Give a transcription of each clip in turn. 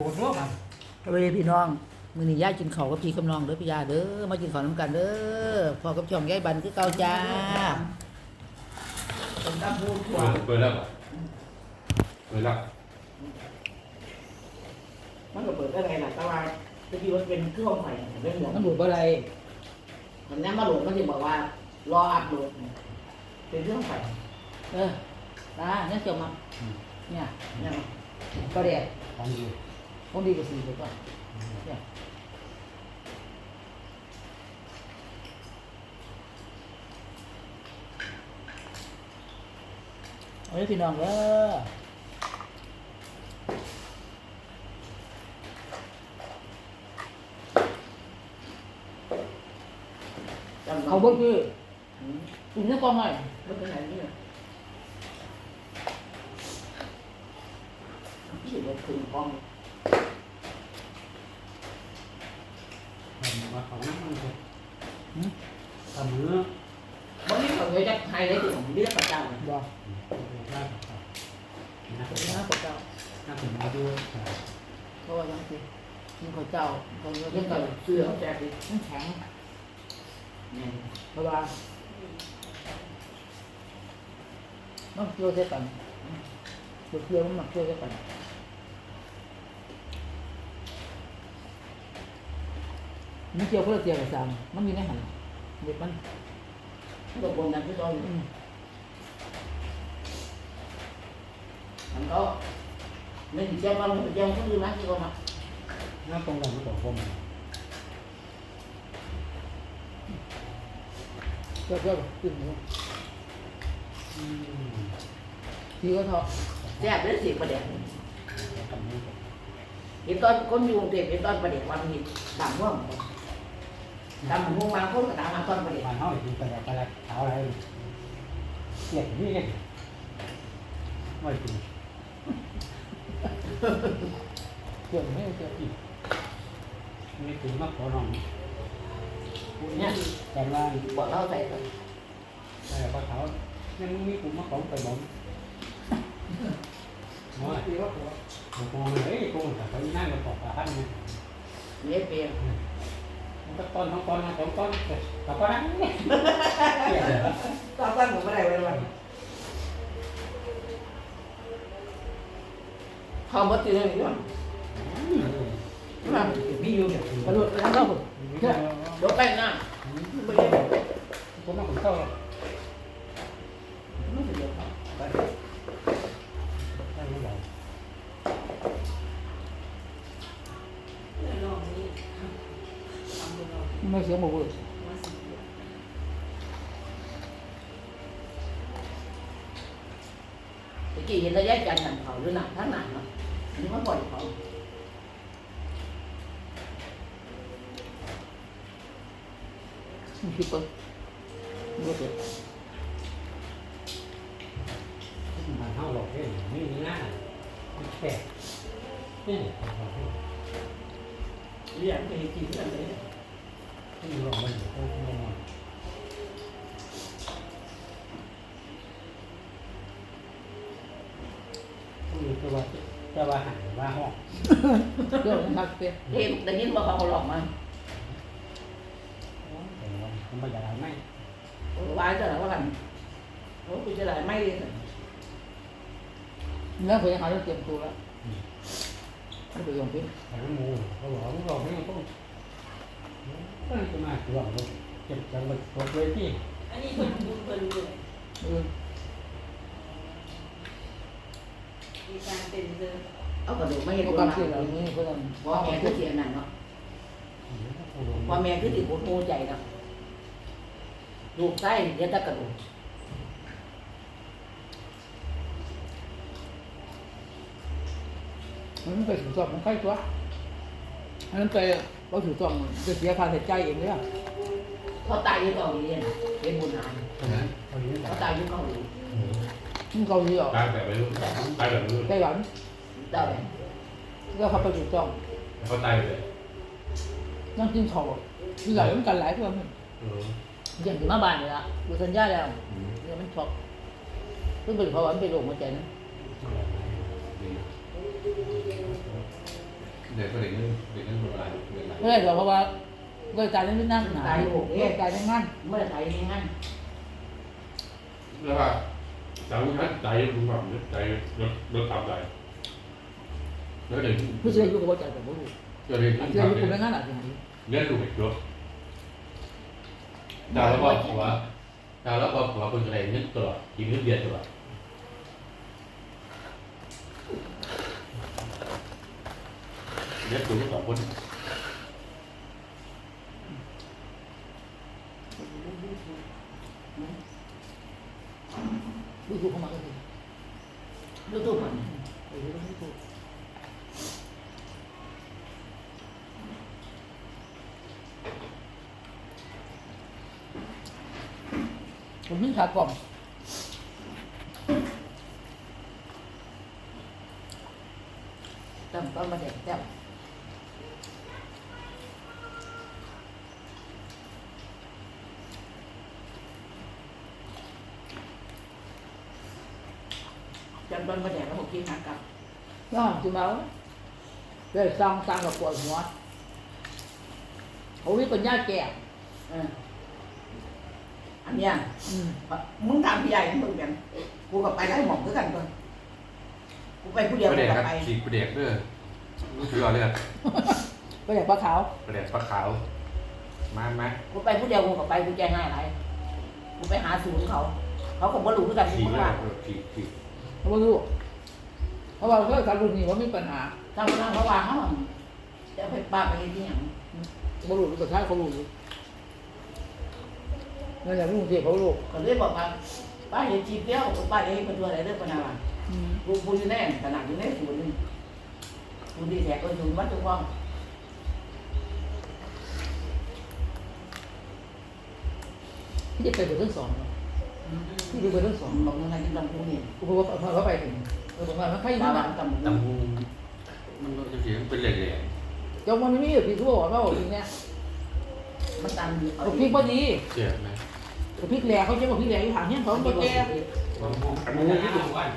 โอ้โหมันสวัสดีพี่น้องมื้อนี้ยายกินข้าวกับพี่กับน้องเด้อพี่ยาเด้อมากินข้าวน้ำกันเด้อพอกับช่องยายบันคือเก่าจ้าเป็นน้ำพูดถั่วเปิดแล้วเหรอเปิดแล้วมันก็เปิดได้ไงล่ะแต่ว่าตะกี้มันเป็นเครื่องไฟเรื่องหลงมันดูดบ่ได้มันนั้นมาโหลดมันจะบอกว่ารออัพโหลดเป็นเครื่องไฟเออตาเนี่ยเกี่ยวมาเนี่ยเนี่ยก็แดดของดี คงดีกว่าสีไปก่อนเนี่ยเอาเด้อพี่น้องเด้อเขาเบิ่งคืออุ่นนี่กองหน่อยมันเป็นไหนเนี่ยที่เราคืนกอง มาของน้ำมันเลย หืม ทำเนื้อ วันนี้เขาจะไฮไลท์ที่ของพี่รักเจ้า บ่ ได้ นะเป็นหน้าของเจ้าน่าสนใจด้วยเพราะว่ายังสิมีข้าวเจ้าคนเยอะเรื่องเกิกับเสื้อแจ็คดิมันแข็งเพราะว่ามันเกี่ยวใส่กันเกี่ยวมันมาเกี่ยวใส่กันมันเกี่ยวคนละเกี่ยวกับสามมันมีในหันเด็กมันตกลงกันที่ตอน มมันก็ไม่ถึงเจ้ามันเจ้าก็คือนะที่ว่ามาหน้าตรงกันไม่ตรงผมเกี่ยวเกี่ยวกับตึ้งอยู่ทีก็เทาะแซ่บได้สิประเดี๋ยวทำนี้เห็นตอนคนอยู่กรุงเทพเห็นตอนประเดี๋ยววันนี้ตามร่วมตามมุ่งมาคนก็ตามมาตอนประเดี๋ยวบ้านเขาอยู่ไปแล้วไปแล้วเท้าอะไรเกี่ยนี่ไงไม่จริง เกี่ยวไม่เกี่ยวอีกไม่จริงมากพอน้องเนี่ยแต่ว่าบอกเราใส่ก่อนแต่ว่าเขายังมีกลุ่มมาของไปบ่มน้อยคือว่าหัวผมมองเลยกูแต่เขานั่งมาตอกตาท่านไงเนี่ยเปลี่ยนมันก็ต้นของต้นของต้นแต่ก็นั่งเนี่ยเกี่ยเลยตอนตั้งผมไม่ได้ไว้วัน เขาบัดตีเลยนี่ว่ามีอยู่เนี่ยกระโดดไปทางเข้าผมเนี่ยเดี๋ยวไปหน้าไม่ได้ผมมาผมเข้าไม่เดี๋ยวเขาไปได้ไม่ได้ไม่เสียงบอกเว้ย กี้เห็นระยะจันทร์หันเขาหรือหนักทั้งหนักเนาะนี่มันปล่อยเขามันคิดเปิดรู้สึกมาเข้าหลอกเนี่ยไม่มีหน้าแค่นี่เรียกไปกินกันเลยที่หลอกมันอยู่ก็ไม่นอนคือจะ ว่าจะว่าหันว่าห้องเกี่ยวมันทักเตี้ยเห็นแต่ยินว่าเขาหลอกมาแต่ว่ามันไม่ได้ไม่วายจะไหนว่ากันโอ้คุณจะไหนไม่เลยแล้วเคยหาเรื่องเตรียมตัวแล้วไม่ไปยอมพิ้นแต่ละมูเขาบอกเขาบอกให้ต้องก็เลยจะมาตัวเราเก็บจังหวัดตัวเลยที่อันนี้คนดูคนดูเออ มีการ เป็นเดิมเอากระดูกไม่เห็นเขาตัวการนั้เสียเหล่านี้เขาต้องพ่อแม่คือเสียนั่นเนาะพ่อแม่คือติดหัวโตใจเนาะลูกไส้เดี๋ยวจะกระดูกมันไปถือซองมันใกล้ตัวอันนั้นไปเราถือซองจะเสียค่าใช้จ่ายเองเลยอะเขาตายอยู่เกาหลีเนี่ยเป็นบุญนานตอนนี้เขาตายอยู่เกาหลี มันเกาหลีอะตายแบบไม่รู้ตายแบบไม่รู้ไต้หวันเจ้าแหวนแล้วเขาไปถือซองเขาตายเลยนั่งกินข้าวมีหลายมันกันหลายเพื่อนมันเออยังถึงมาบ้านเลยละดูสัญญาแล้วเนี่ยมันช็อกเพิ่งไปเพราะว่ามันไปโรคหัวใจนะดีเด็กก็เด็กนั่นเด็กนั่นเป็นอะไรเด็กอะไรไม่ได้หรอกเพราะว่าเลยการเล่นไม่นั่งหนาเลยการเล่นงานเมื่อไหร่ยังงั้นแล้วก็ สาวนั้นใจรู้แบบใจรถรถทำใจแล้วเด็กผู้เสียอายุก็บ่ใจกับบ่รู้ก็เด็กอันทำเสียอายุใจกูไม่งานอะไรอย่างนี้เลี้ยงลูกเด็กรถดาวแล้วบอกว่าดาวแล้วบอกว่าเป็นอะไรเงินตลอดกินเงินเดือนตลอดเลี้ยงลูกสองคน ดูถูกเข้ามาก็คือดูตู้มันเออดูถูกผมนึกขากล่องจำต้นมาเด็กจำ นมาเด็กแล้วผมคิดหากับย่อจุมาเลยซองซองกับปวดหัวเขาวิปัญญาแก่เอออันเนี้ยอืมมึงทำพี่ใหญ่มึงแบบกูกับไปไล่หมองด้วยกันก่อนกูไปผู้เดียวประกูเด็กกัครับบไปฉีกประเด็กด้วยรู้สึกว่าเลือดก็อยากปลาขาวประเด็กปลาขาว มาไหมกูไปผู้เดียวกูกับไปกูแจ้งง่ายไรกูไปหาศูนย์เขา เขาก็บ่รู้ด้วยกันฉีกูกเลยว่าฉีกฉีกเขาไม่รู้ เพราะว่าเรื่องการรุ่นนี้ว่ามีปัญหาทำนั่งเขาวางเขาจะไปป้าไปที่อย่างเขารู้แต่ถ้าเขารู้อยู่นั่นแหละรุ่งเทียบเขารู้ก็เลยบอกว่าป้าเห็นจีบเดียวป้าเองเป็นตัวอะไรเรื่องปัญหาอืมกูกูอยู่แน่ขนาดอยู่ในศูนย์นี่กูดีแท้ก็ศูนย์วัดทุกว่างที่จะไปเบอร์ทั้งสองเนอะ ที่ดูเบอร์ทั้งสองบอกยังไงที่ลำพูนี่กูบอกว่าพอเขาไปถึงเออผมว่ามันใครอยู่ป้านั่วานงตำตำบูมันก็จะเสียงเป็นเหล่เจ้ามันไม่มีอยู่ที่ทั่วว่าบอกจริงเนี่ยมันตำอยู่กับพริกพอดีๆเสียไหมกับพริกแหล่เขาเจะบอกพริกแหล่อยู่ห่างเฮี้ยนเขาตัวแก่ตำบูอันนี้ที่ดูวัน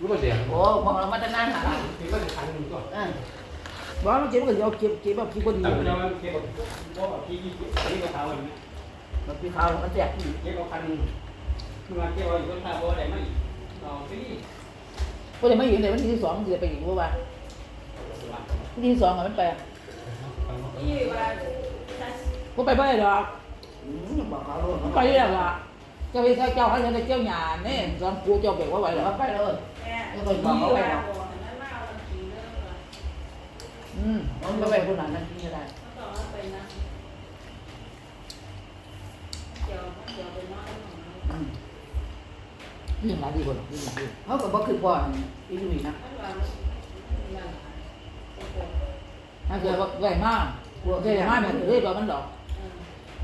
รู้ว่าเสียงโอ้มองเรามาตั้งนานหาที่ก็จะขันหนึ่งก็เออบอกว่ามันเจ็บก็จะเอาเก็บเก็บแบบพริกพอดีแต่เราเก็บพวกพี่นี่ก็เท้าอย่างนี้แบบพี่เขามันแจกเก็บเอาคันเมื่อเก็บเอาอยู่บนเท้าบ่ได้ไหมเอาไปนี่ก็เลยไม่อยู่ในวันที่สองจะไปอีกว่าวันที่สองอะมันไปยี่ว่าถ้าก็ไปไม่ได้หรอกบอกเขาลูกมันไปได้หรอกเจ้าไปเจ้าให้ฉันเจ้าหยาเนี่ยสอนกูเจ้าเบรกว่าไหวหรอเขาไปเลยแม่ยี่ว่าบอกนั้นมาเอาทีเรื่องว่าอืมมันไม่ไปคนหลังนั่นที่อะไร เขาต้องไปนะเดี๋ยวเดี๋ยวไปนอนของมัน ยิ่งหลายดีกว่าหรอกยิ่งดีเขาก็บอกคือพ่ออีลุยนะมันว่ามันนั่นโอ้โหถ้าเกิดว่าไหวมากกลัวเกิดมากมันเรื่อยแบบมันดอก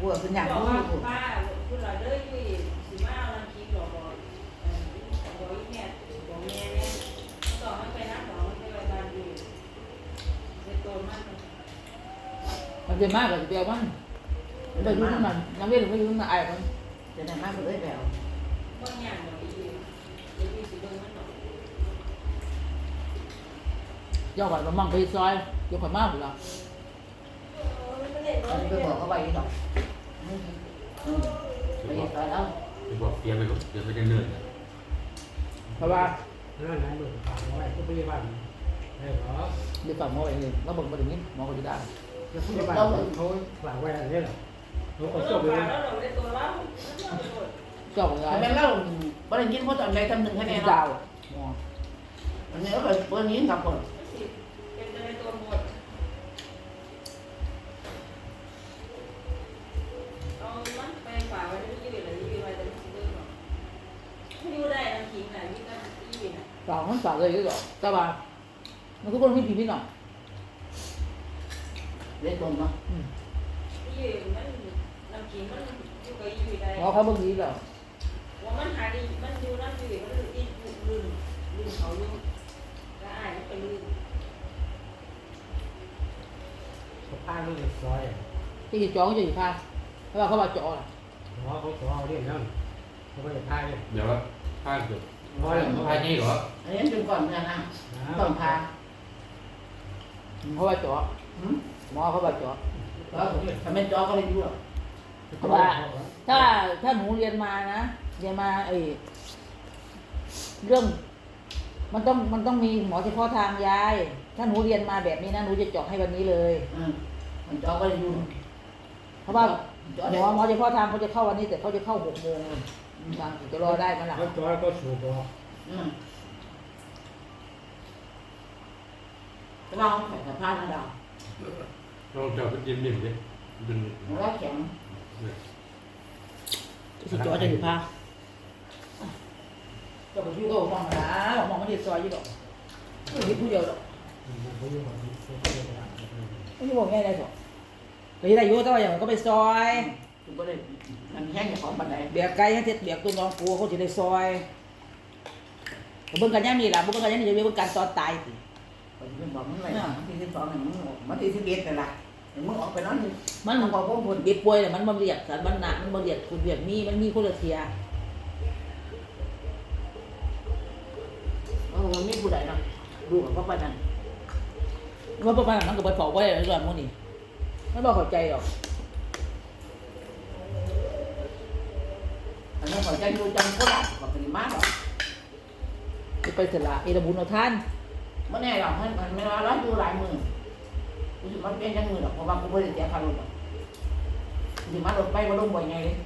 กลัวเป็นอย่างนี้ป้าคุณเราเลยที่สิมาลังคีบอกบอกบอกอีแม่บอกแม่เนี่ยต่อมันไปนักหรอมันไปไปบ้านดีเป็นตัวมันมันเป็นมากกว่าเดียวมันมันไปยุ่งมันยังไม่ถึงไม่ยุ่งมันไอ้มันจะได้มากเลยแบบางอย่างเราอีเดี๋ยวพี่สิเบิ่งมันหรอก ย่อก่อนมันมั่งไปซอยยกข่อยมากหรออันนี้ไปบอกเขาไปดอกไปไปแล้วไปบอกเตียไปบอกเตียไปเดินเพราะว่านั่นนั่นเบิกปากไว้ก็ไม่ได้บ้านได้หรอเดี๋ยวฝั่งหมอเองแล้วบอกมาถึงนี้หมอก็จะได้จะพูดบ้านเขาฝากไว้อะไรเนี่ยหรอเขาเราก็หลชอบบเลยแล้วเราได้ตัวเราเราไปหมดเจ้าของงานแต่แม่เล่าบริยินเพราะตอนใดทำหนึ่งให้แน่ดาเนาะวหมออันนี้ก็เลยบริยินกับคนสิเป็น ยืดน่ะสาวมันสาวเลยก็แต่ว่ามันก็คนไม่ผีพี่น้องเล่นตรงเนาะยืดมันน้ำขิงมันอยู่กับยืดได้หมอเขาบางทีแล้วว่ามันหาดีมันอยู่น้ำยืดมันลื่นลื่นลื่นเขาลื่นก็อายมันไปลื่นเขาพาลูกซอยที่จองจะอยู่พาเพราะว่าเขาว่าจอหมอเขาขอเอาเรื่องนั้นเขาก็จะพาเนี่ยเดี๋ยวว่าผ้าเกิด ร้อยผ้านี่เหรออันนี้เป็นก่อนนะนะต้องพามเพราะว่าเจาะหืมหมอเขาว่าเจาะแล้วทำไมจอก็เลยอยู่หรอกเพราะว่าถ้าถ้าหนูเรียนมานะเรียนมาไอ้เรื่อง มันต้องมันต้องมีหมอเฉพาะทางยาย ถ้าหนูเรียนมาแบบนี้นะหนูจะเจาะให้วันนี้เลย อืมมันจอก็เลยอยู่เพราะว่า จอหมได้อหมอเฉพาะทางเขาจะเข้าวันนี้แต่เขาจะเข้าหกโมงทางจะรอได้ไหมล่ะแล้วจอยก็สูบออกอืมก็ลองแข่งกับผ้านะดาวเราจะเป็นยิ้มยิ้มดิเป็นแล้วแข็งสิเจาะจะอยู่พาเจ้าก็อยู่ก็มองนะมองมันเด็ดซอยอยู่ดอกไม่เห็นผู้เดียวดอกเขาอยู่แบบนี้เขาก็เลยว่าไม่ใช่บอกง่ายได้ดอก ก็ยังได้อยู่แต่ว่าอย่างนั้นก็ไปซอย คือก็เลยมันแห้งจากของบันไดเบียกไก่ให้เท็ดเบียกตัวน้องปูเขาจะได้ซอยก็เบิ่งกันย่างนี่ล่ะเบิ่งกันย่างนี่จะเบิ่งกันตอนตายสิก็จะเป็นบอกมึงเลยนะที่สิบสองเนี่ยมึงออกมาที่สิบเอ็ดเลยล่ะเดี๋ยวมึงออกไปนอนอยู่มันมันก็คงผลเบียดป่วยแต่มันบ่เรียกสารบันหนักมันบ่เรียกคุณเรียกมีมันมีคนละเทียเออมันมีผู้ใดเนาะดูกับพ่อปานนั้นว่าประมาณนั้นก็ไปเผาไว้เรื่องพวกนี้ ไม่บอกเข้าใจหรอกอันนั้นขอใจดูจังก็ได้บอกเป็นมากหรอกจะไปเสร็จละเอระบุญเอาท่านไม่แน่หรอกให้มันไม่ว่าร้อยดูหลายมือกูสิมันเป็นจังมือหรอกเพราะว่ากูไม่ได้เสียค่ารถหรอกกูสิมารถไปมาลงบ่อยไงเลย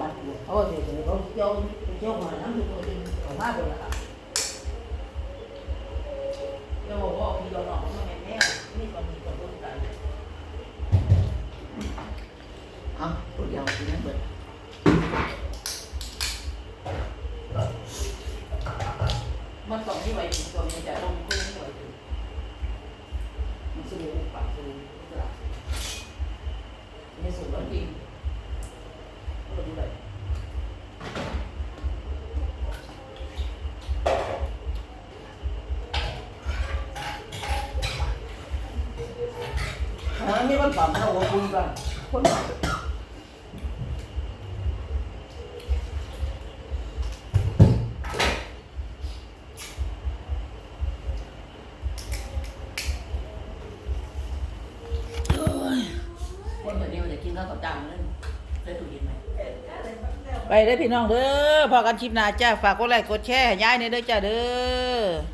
บัตรกูเอาไว้เสร็จเลยเขาเจียวเจียวหัวน้ำคือตัวจริงเอามาเบิดละเตัวเดียวกินนั้นเบิดมันต้องที่ไว้ตัวนี้จะต้องคุ้มไว้ถึงมันสู้ปากสู้กระนี่สุดแล้วจริงก็ดูเลยอันนี้มันปรับนะโอ้คุณกันคนปรับคน ไปเด้อพี่น้องเด้อพอกันชิปหนาจ้าฝากกดไลค์กดแชร์ให้ยายในอยเด้อจ้าเด้อ